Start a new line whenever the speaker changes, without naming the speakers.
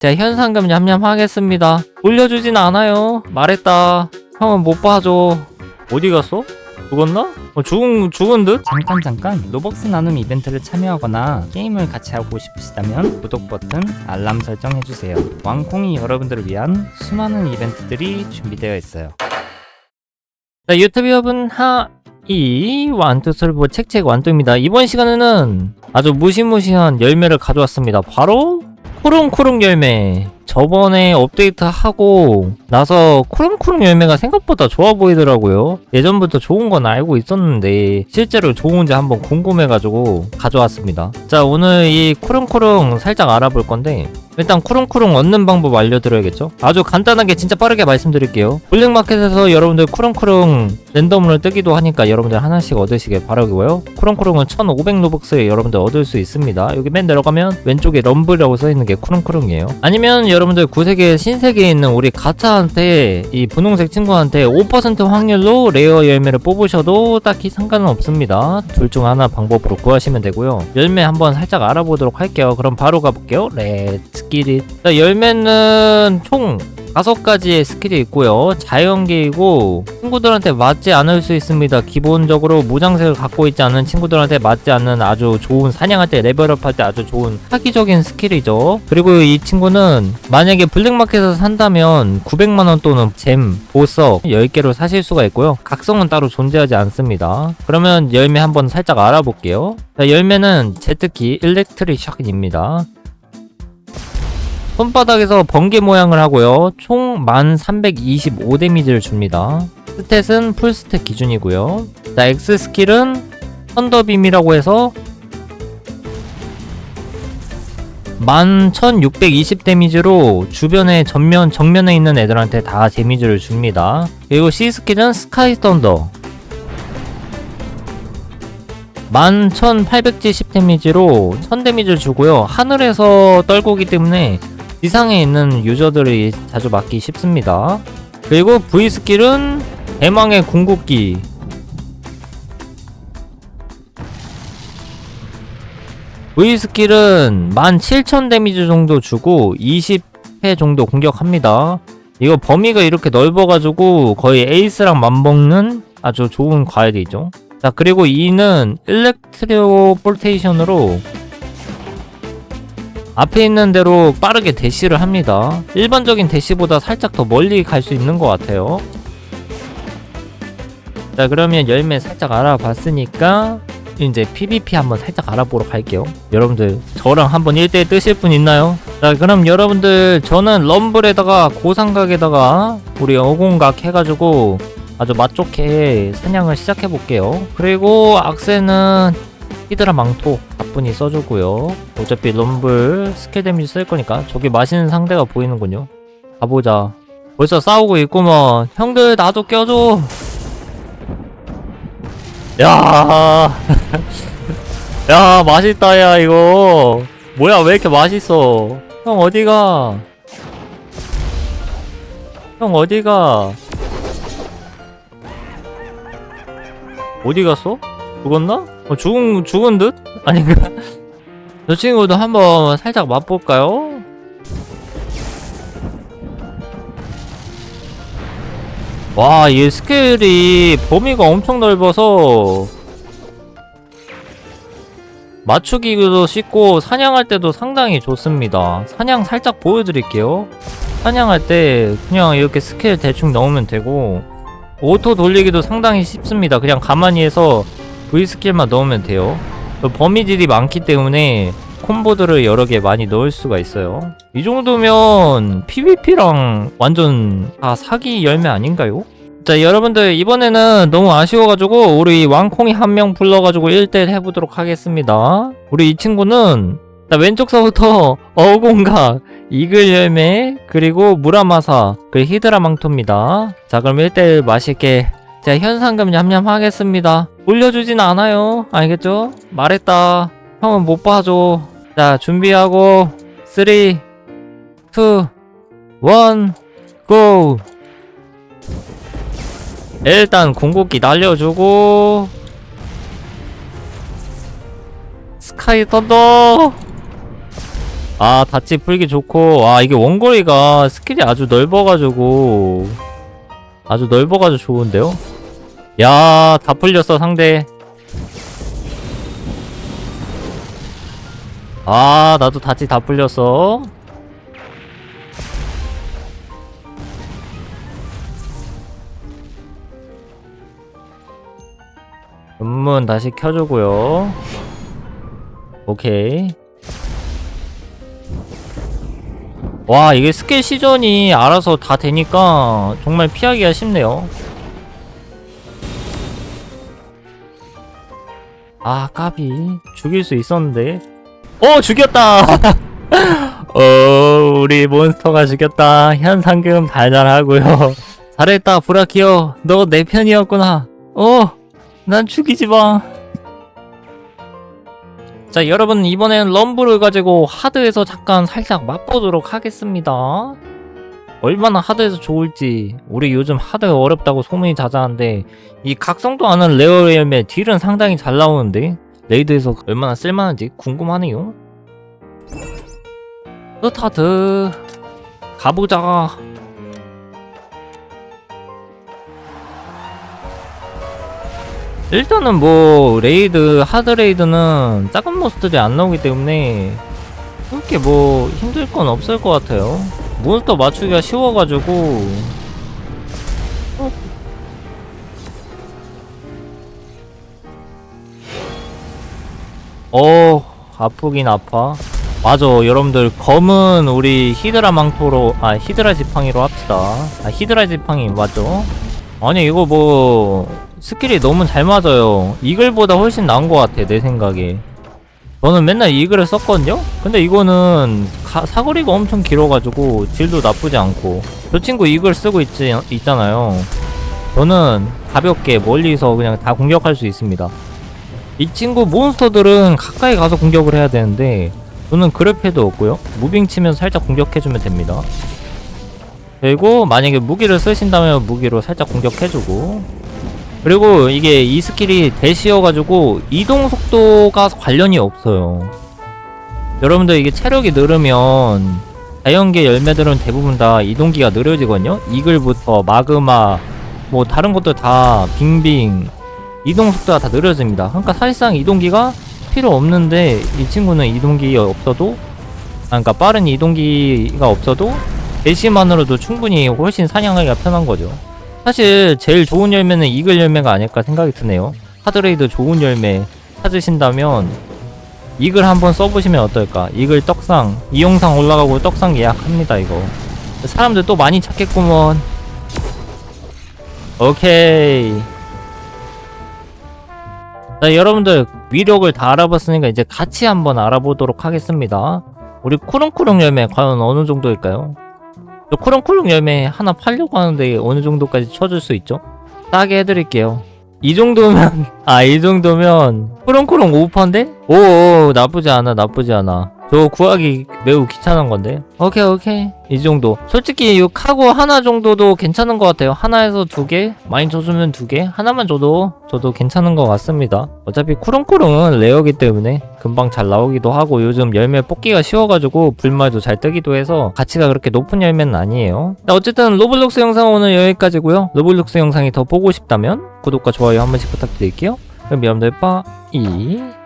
자, 현상금 냠냠 하겠습니다. 올려주진 않아요. 말했다. 형은 못 봐줘. 어디 갔어? 죽었나? 어, 죽은, 죽은 듯?
잠깐 잠깐 로벅스 나눔 이벤트를 참여하거나 게임을 같이 하고 싶으시다면 구독 버튼, 알람 설정 해주세요. 왕콩이 여러분들을 위한 수많은 이벤트들이 준비되어 있어요.
자, 유튜브 여러분, 하 이, 완투솔보 책책 완투입니다. 이번 시간에는 아주 무시무시한 열매를 가져왔습니다. 바로, 코롱코롱 열매. 저번에 업데이트하고 나서 코롱코롱 열매가 생각보다 좋아 보이더라고요. 예전부터 좋은 건 알고 있었는데 실제로 좋은지 한번 궁금해가지고 가져왔습니다. 자 오늘 이 코롱코롱 살짝 알아볼 건데 일단 쿠롱쿠롱 얻는 방법 알려드려야겠죠? 아주 간단하게 진짜 빠르게 말씀드릴게요. 블랙마켓에서 여러분들 쿠롱쿠롱 랜덤으로 뜨기도 하니까 여러분들 하나씩 얻으시길 바라고요. 쿠롱쿠롱은 1500 로벅스에 여러분들 얻을 수 있습니다. 여기 맨 내려가면 왼쪽에 럼블이라고 써있는 게 쿠롱쿠롱이에요. 아니면 여러분들 구세계 신세계에 있는 우리 가차한테 이 분홍색 친구한테 5% 확률로 레어 열매를 뽑으셔도 딱히 상관은 없습니다. 둘 중 하나 방법으로 구하시면 되고요. 열매 한번 살짝 알아보도록 할게요. 그럼 바로 가볼게요. 렛츠 기릿. 자, 열매는 총 다섯 가지의 스킬이 있고요. 자연계이고 친구들한테 맞지 않을 수 있습니다. 기본적으로 무장색을 갖고 있지 않은 친구들한테 맞지 않는 아주 좋은 사냥할 때 레벨업할 때 아주 좋은 사기적인 스킬이죠. 그리고 이 친구는 만약에 블랙마켓에서 산다면 900만 원 또는 잼, 보석 10개로 사실 수가 있고요. 각성은 따로 존재하지 않습니다. 그러면 열매 한번 살짝 알아볼게요. 자, 열매는 제트키 일렉트릭 샷입니다. 손바닥에서 번개 모양을 하고요. 총 1325 데미지를 줍니다. 스탯은 풀스탯 기준이고요. 자, X 스킬은 썬더빔이라고 해서 11,620 데미지로 주변에 전면, 정면에 있는 애들한테 다 데미지를 줍니다. 그리고 C 스킬은 스카이 썬더. 11,870 데미지로 1000 데미지를 주고요. 하늘에서 떨구기 때문에 지상에 있는 유저들이 자주 맞기 쉽습니다. 그리고 V 스킬은 대망의 궁극기. V 스킬은 17,000 데미지 정도 주고 20회 정도 공격합니다. 이거 범위가 이렇게 넓어가지고 거의 에이스랑 맞먹는 아주 좋은 과일이죠. 자, 그리고 2는 일렉트로폴테이션으로 앞에 있는 대로 빠르게 대시를 합니다. 일반적인 대시보다 살짝 더 멀리 갈 수 있는 것 같아요. 자, 그러면 열매 살짝 알아봤으니까 이제 PVP 한번 살짝 알아보러 갈게요. 여러분들 저랑 한번 1대1 뜨실 분 있나요? 자, 그럼 여러분들 저는 럼블에다가 고상각에다가 우리 어공각 해가지고 아주 맛좋게 사냥을 시작해 볼게요. 그리고 악세는 히드라 망토 가뿐히 써주고요. 어차피 럼블 스킬 데미지 쓸 거니까 저기 맛있는 상대가 보이는군요. 가보자. 벌써 싸우고 있구먼. 형들 나도 껴줘. 야, 야 맛있다 야 이거. 뭐야 왜 이렇게 맛있어? 형 어디가? 형 어디가? 어디 갔어? 죽었나? 어, 죽은, 죽은 듯? 아닌가? 저 친구도 한번 살짝 맛볼까요? 와, 이 스케일이 범위가 엄청 넓어서 맞추기도 쉽고 사냥할 때도 상당히 좋습니다. 사냥 살짝 보여드릴게요. 사냥할 때 그냥 이렇게 스케일 대충 넣으면 되고 오토 돌리기도 상당히 쉽습니다. 그냥 가만히 해서 V 스킬만 넣으면 돼요. 범위들이 많기 때문에 콤보들을 여러 개 많이 넣을 수가 있어요. 이 정도면 PVP랑 완전 다 사기 열매 아닌가요? 자 여러분들 이번에는 너무 아쉬워가지고 우리 왕콩이 한 명 불러가지고 1대1 해보도록 하겠습니다. 우리 이 친구는 자, 왼쪽서부터 어공각, 이글 열매, 그리고 무라마사, 그리고 히드라 망토입니다. 자, 그럼 1대1 맛있게 자, 현상금 냠냠 하겠습니다. 올려주진 않아요. 알겠죠? 말했다. 형은 못 봐줘. 자, 준비하고 3, 2, 1, 고! 일단 궁극기 날려주고 스카이 던더 아 다치 풀기 좋고 아 이게 원거리가 스킬이 아주 넓어가지고 아주 넓어가지고 좋은데요? 야 다 풀렸어 상대. 아 나도 다치 다 풀렸어. 문문 다시 켜주고요. 오케이. 와 이게 스킬 시전이 알아서 다 되니까 정말 피하기가 쉽네요 아 까비. 죽일 수 있었는데. 어 죽였다! 어 우리 몬스터가 죽였다. 현상금 달달하고요. 잘했다 브라키오 너 내 편이었구나. 어난 죽이지 마. 자 여러분 이번엔 럼블을 가지고 하드에서 잠깐 살짝 맛보도록 하겠습니다 얼마나 하드에서 좋을지. 우리 요즘 하드 어렵다고 소문이 자자한데 이 각성도 않은 레어 열매 딜은 상당히 잘 나오는데? 레이드에서 얼마나 쓸만한지 궁금하네요. 스타트 가보자. 일단은 뭐 레이드 하드 레이드는 작은 모스들이 안 나오기 때문에 그렇게 뭐 힘들 건 없을 것 같아요 몬스터 맞추기가 쉬워가지고. 어. 어 아프긴 아파. 맞아 여러분들. 검은 우리 히드라 망토로 아 히드라 지팡이로 합시다. 아 히드라 지팡이 맞죠? 아니 이거 뭐 스킬이 너무 잘 맞아요. 이글보다 훨씬 나은 것 같아 내 생각에. 저는 맨날 이글을 썼거든요? 근데 이거는 가- 사거리가 엄청 길어가지고 딜도 나쁘지 않고. 저 친구 이글 쓰고 있지, 있잖아요. 저는 가볍게 멀리서 그냥 다 공격할 수 있습니다. 이 친구 몬스터들은 가까이 가서 공격을 해야 되는데 저는 필요도 없고요. 무빙 치면서 살짝 공격해주면 됩니다. 그리고 만약에 무기를 쓰신다면 무기로 살짝 공격해주고. 그리고 이게 이 스킬이 대시여가지고 이동 속도가 관련이 없어요 여러분들 이게 체력이 늘으면 자연계 열매들은 대부분 다 이동기가 느려지거든요? 이글부터 마그마 뭐 다른 것도 다 빙빙 이동 속도가 다 느려집니다. 그러니까 사실상 이동기가 필요 없는데 이 친구는 이동기 없어도 아 그러니까 빠른 이동기가 없어도 대시만으로도 충분히 훨씬 사냥하기가 편한 거죠. 사실 제일 좋은 열매는 이글 열매가 아닐까 생각이 드네요. 하드레이드 좋은 열매 찾으신다면 이글 한번 써보시면 어떨까 이글 떡상 이 영상 올라가고 떡상 예약합니다 이거 사람들 또 많이 찾겠구먼 오케이 자 여러분들 위력을 다 알아봤으니까 이제 같이 한번 알아보도록 하겠습니다 우리 쿠릉쿠릉 열매 과연 어느 정도일까요? 저 쿠렁쿠렁 열매 하나 팔려고 하는데 어느 정도까지 쳐줄 수 있죠? 싸게 해드릴게요. 이 정도면 아 이 정도면 쿠렁쿠렁 5%인데? 오 나쁘지 않아 나쁘지 않아. 저 구하기 매우 귀찮은 건데. 오케이 오케이 이 정도. 솔직히 이 카고 하나 정도도 괜찮은 것 같아요. 하나에서 두 개, 많이 줘주면 두 개, 하나만 줘도 저도 괜찮은 것 같습니다. 어차피 쿠렁쿠렁은 레어기 때문에 금방 잘 나오기도 하고 요즘 열매 뽑기가 쉬워가지고 불말도 잘 뜨기도 해서 가치가 그렇게 높은 열매는 아니에요. 자, 어쨌든 로블록스 영상 오늘 여기까지고요. 로블록스 영상이 더 보고 싶다면 구독과 좋아요 한 번씩 부탁드릴게요. 그럼 여러분들 빠이